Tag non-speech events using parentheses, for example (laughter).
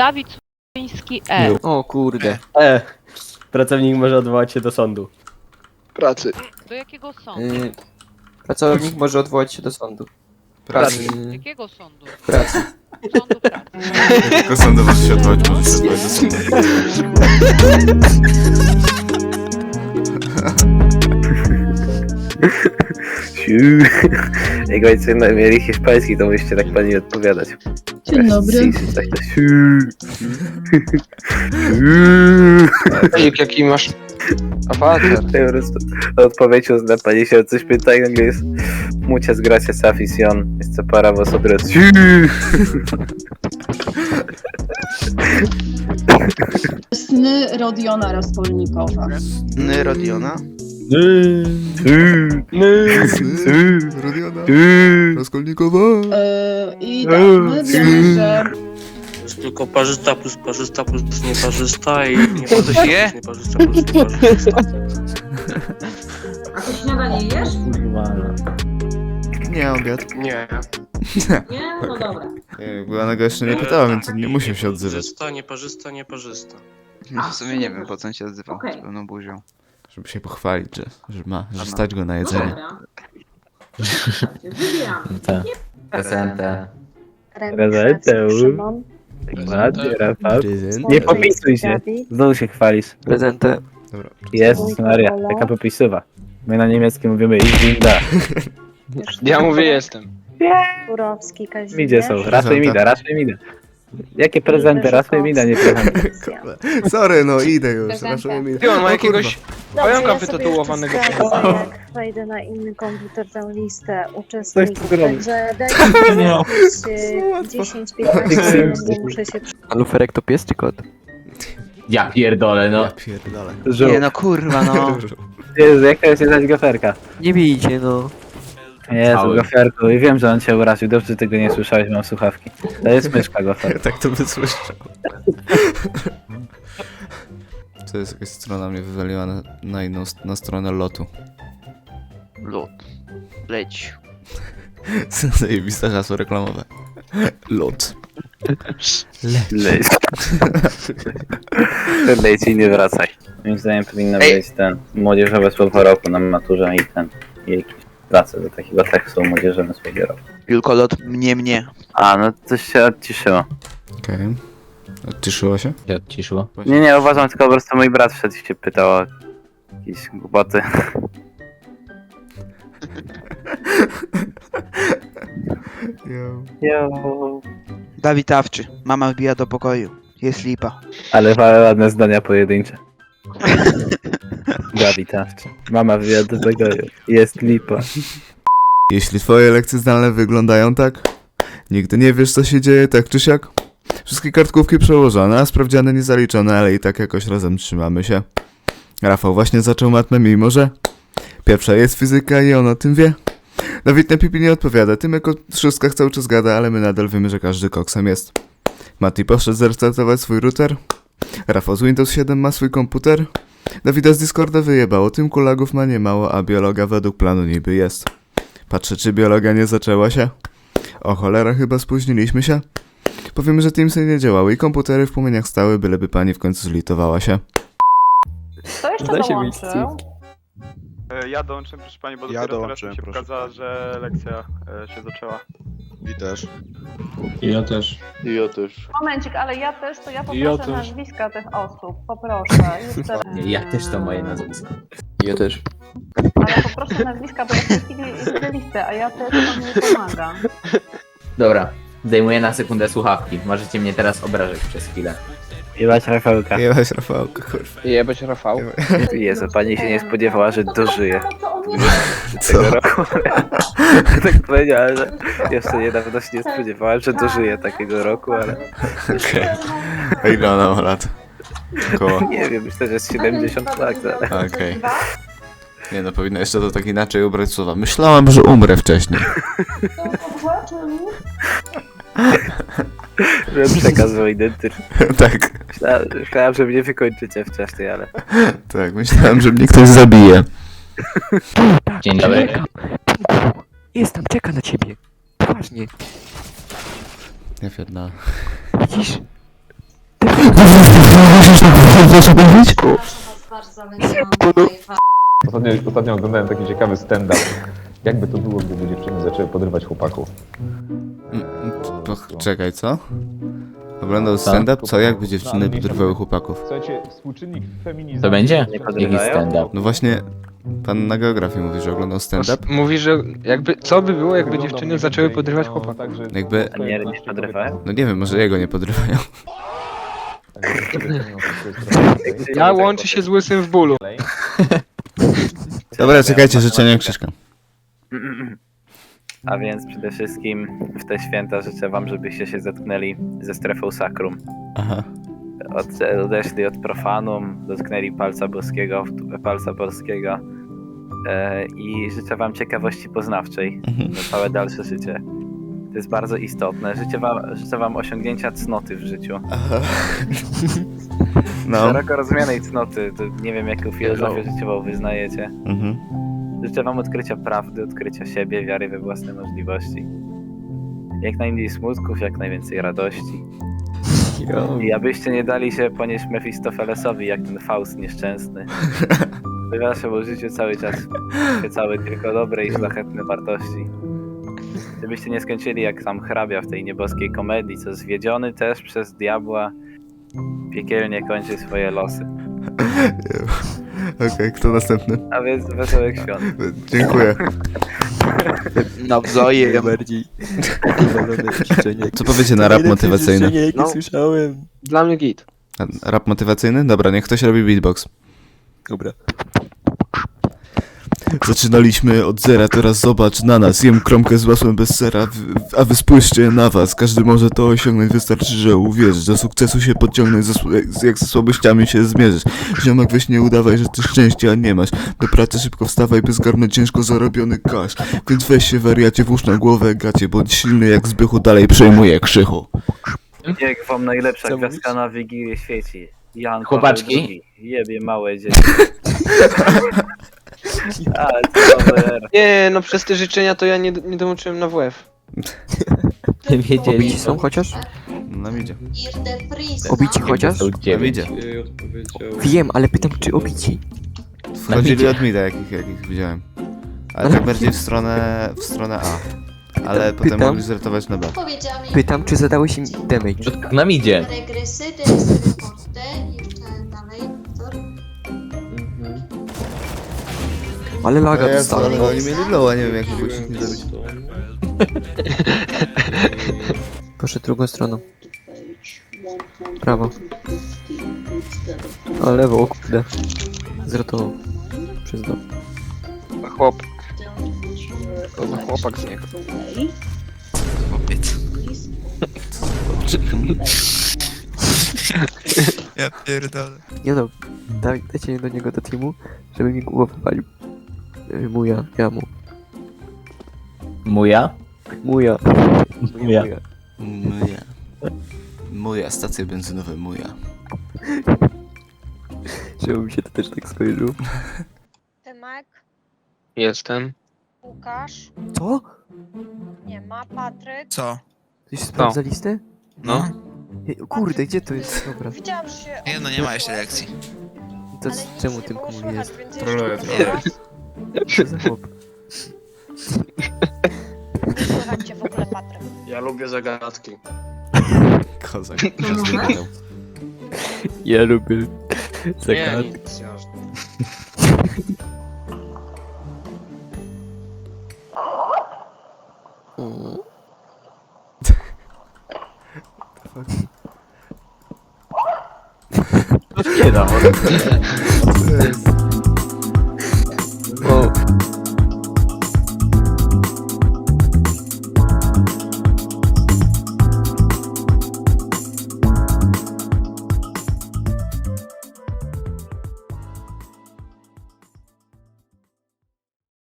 Dawid Słowiński E. O kurde. E. Pracownik może odwołać się do sądu. Pracy. Do jakiego sądu? Y, pracownik może odwołać się do sądu. Pracy. Y, Jakiego sądu? pracy. Sądu pracy. Tylko sądu może się odwołać, może się odwołać do sądu. (laughs) Jak będziecie na- mieli hiszpański, to musicie tak pani odpowiadać. Dzień dobry. Tak to. Ej, jaki masz awatar? Po prostu odpowiedzią zna pani się o coś pyta i nagle jest Muchas gracias, afición. Jest para vosotros. Siu. Sny Rodiona Raskolnikowa. Ny Rodiona? Rodiona. Raskolnikowa. E, I tak, my wiemy, że jest tylko parzysta plus parzysta plus nieparzysta i nieparzysta plus nieparzysta plus nieparzysta. A ty śniadanie jesz? No. Nie, obiad. Nie. Nie? No dobra. Nie, Bo ona go jeszcze nie pytała, więc nie musi się odzywać. Parzysta, nieparzysta, nieparzysta. W sumie nie wiem po co on się odzywał Okej. z pełną buzią. Żeby się pochwalić, że, że ma, że stać go na jedzenie. Dobra. Wybieramy. Tak. Prezentę. Prezentę, ładnie, Rafał. Nie popisuj się. Znowu się chwalisz. Prezentę. Dobra. Jest Maria, taka popisuwa. My na niemieckim mówimy Izinda. Ja mówię jestem. Turowski, Kazimierz. Midzie są, raczej mida, raczej mida. Jakie prezenty, raczej mida, nie prezenty. (laughs) Sorry, no idę już, Prezentę. raczej mi. Ty, on ma O jakiegoś pająka wytatuowanego. Jak (laughs) wejdę na inny komputer, tę listę Coś uczestników, tu robi. także dajcie (laughs) mi jakieś 10-15 (laughs) minut, bo muszę się A luferek to pies czy kot? Ja pierdolę, no. Ja pierdolę. Nie no kurwa no. Jezu, jaka jest jakaś goferka? Nie bijcie no. Jezu, Cały. goferku, i wiem, że on cię uraził, dobrze że tego nie słyszałeś, mam słuchawki. To jest myszka goferka. tak to wysłyszał. To jest jakaś strona mnie wywaliła na, na inną, na stronę lotu. Lot. Leć. (laughs) Zajebiste hasło reklamowe. Lot. Leć. (laughs) Leć i nie wracaj. Moim zdaniem powinno Ej. być ten młodzieżowe słowo roku na maturze i ten i jakieś prace do takiego tekstu młodzieżowe słowo roku. Tylko lot mnie mnie. A, no coś się odciszyło. Okej. Odciszyło się? Odciszyło. Nie, nie, uważam, tylko po prostu mój brat wszedł i się pytał o jakieś głupoty. (laughs) Jo. Jo. Dawid Awczy. Mama wbija do pokoju. Jest lipa. Ale ładne zdania pojedyncze. (laughs) Dawid Awczy. Mama wyjadł do tego. Jest lipa. Jeśli twoje lekcje zdalne wyglądają tak, nigdy nie wiesz co się dzieje, tak czy siak. Wszystkie kartkówki przełożone, sprawdziane nie zaliczone, ale i tak jakoś razem trzymamy się. Rafał właśnie zaczął matmę, mimo że pierwsza jest fizyka i on o tym wie. Dawid na pipi nie odpowiada, Tymek o szóstkach cały czas gada, ale my nadal wiemy, że każdy koksem jest. Mati poszedł zrestartować swój router. Rafał z Windows 7 ma swój komputer. Dawida z Discorda wyjebało, tym kulagów ma niemało, a biologa według planu niby jest. Patrzę, czy biologia nie zaczęła się. O cholera, chyba spóźniliśmy się. Powiemy, że Teamsy nie działały i komputery w płomieniach stały, byleby pani w końcu zlitowała się. Kto jeszcze Da się mieć dołączył? E, Ja dołączę, proszę pani, bo Ja dopiero teraz dołączyłem, mi się proszę pokazała, że lekcja e, się zaczęła. I też. Ja też. I ja też. Momencik, ale ja też, to ja poproszę też. nazwiska tych osób. Poproszę. (laughs) Jeszcze, ja też to moje nazwisko. Ja też. Ale poproszę nazwiska, bo ja w tej chwili widzę listę, a ja też wam nie pomagam. Dobra, zdejmuję na sekundę słuchawki. Możecie mnie teraz obrażać przez chwilę. Jebać Rafałka. Jebać Rafałka, kurwa. Jebać Rafał. Jezu, pani się nie spodziewała, że dożyje Co tego roku. (laughs) tak powiedziała, że jeszcze niedawno się nie spodziewałem, że dożyje takiego roku, ale Okej. A ile ona ma lat? Koło. (laughs) nie wiem, myślę, że jest 70 lat. Ale... Okej. Nie no, powinno jeszcze to tak inaczej ubrać słowa. Myślałam, że umrę wcześniej. (laughs) (laughs) Że przekazał identyczny. (laughs) tak, Myślałem, myślałem, że mnie wykończycie wcześniej, ale... (laughs) tak, myślałem, że mnie ktoś zabije. Dzień dobry. Jest tam, czeka na ciebie. Poważnie. Ja pierdolę. Widzisz? Ostatnio, ostatnio oglądałem taki ciekawy stand-up. Jakby to było, gdyby dziewczyny zaczęły podrywać chłopaków. Czekaj, co? Oglądał stand-up? Co? Jakby dziewczyny podrywały chłopaków? Słuchajcie, współczynnik feminizmu... To będzie? Nie podrywają? stand-up. No właśnie, pan na geografii mówi, że oglądał stand-up. Mówi, że jakby, co by było, jakby dziewczyny zaczęły podrywać chłopaków? Jakby- A nie, nie podrywają? No nie wiem, może jego nie podrywają. (laughs) Ja łączy się z łysym w bólu. Dobra, czekajcie, życzenia Krzyśka. (laughs) A więc przede wszystkim w te święta życzę wam, żebyście się zetknęli ze strefą sakrum. Aha. Od, odeszli od profanum, dotknęli palca boskiego, palca polskiego. E, I życzę wam ciekawości poznawczej Mhm. na całe dalsze życie. To jest bardzo istotne. Życzę wam, życzę wam osiągnięcia cnoty w życiu. Aha. (laughs) No. Szeroko rozumianej cnoty. To nie wiem, jaką filozofię życiową wyznajecie. Mhm. Życzę wam odkrycia prawdy, odkrycia siebie, wiary we własne możliwości. Jak najmniej smutków, jak najwięcej radości. I abyście nie dali się ponieść Mefistofelesowi, jak ten Faust nieszczęsny. (laughs) By w waszym życiu cały czas świecały tylko dobre i szlachetne wartości. Żebyście nie skończyli jak tam hrabia w tej nieboskiej komedii, co zwiedziony też przez diabła piekielnie kończy swoje losy. (laughs) Okej, kto następny? A więc wesołych świąt. Dziękuję. Nawzajem bardziej. Co powiecie na rap motywacyjny? jakie No. słyszałem. Dla mnie git. A Rap motywacyjny? Dobra, niech ktoś robi beatbox. Dobra. Zaczynaliśmy od zera, teraz zobacz na nas Jem kromkę z masłem bez sera, a wy spójrzcie na was Każdy może to osiągnąć, wystarczy, że uwierzysz Do sukcesu się podciągnąć, jak- jak ze słabościami się zmierzysz Ziomek weź nie udawaj, że ty szczęścia nie masz Do pracy szybko wstawaj, by zgarnąć ciężko zarobiony kasz Więc weź się wariacie, włóż na głowę gacie Bądź silny jak Zbychu, dalej przejmuje krzychu Niech wam najlepsza Co gwiazdka na Wigilię świeci. Jan Chłopaczki. Paweł II. Jebie małe dzieci. (laughs) (laughs) Za Nie, no przez te życzenia to ja nie, nie dołączyłem na WF. Wiedzieli. Obici są chociaż? No idzie Obici chociaż? No dziewięć. idzie Wiem, ale pytam czy obici. Wchodzili od mida, jakich, jakich widziałem Ale tak bardziej w (laughs) stronę, w stronę A Ale potem Pytam. mogli zratować na B Pytam czy zadałeś im damage. Nam idzie. Regresy, Ale laga Jezu, dostałem. ale oni mieli low, a nie wiem jak mogło się nie zabić Proszę drugą stroną. Prawo. A lewo, o kurde. Zrotował. Przez dom. Chłop. Chłopak z niego. (laughs) Ja pierdolę Nie no, daj, dajcie do niego do teamu, żeby mi głowę walił. Muja, ja mu. Muja? Muja. Muja. Moja Moja, stacja benzynowa moja Żeby mi się to też tak skojarzyło. Tymek, Jestem. Łukasz, Co? nie ma, Patryk. Co? Ktoś sprawdza listę? No? Ej, Kurde, gdzie to jest? Dobra. Widziałam, że się... Nie no, nie ma jeszcze lekcji. To Ale nic czemu nie tym było komu słychać, jest? więc jeszcze troluję. raz. Słychać cię w ogóle, Patryk. Ja lubię zagadki. Kozak, (laughs) kozak Ja lubię Nie, zagadki. nic, jasne. Nie da. (laughs)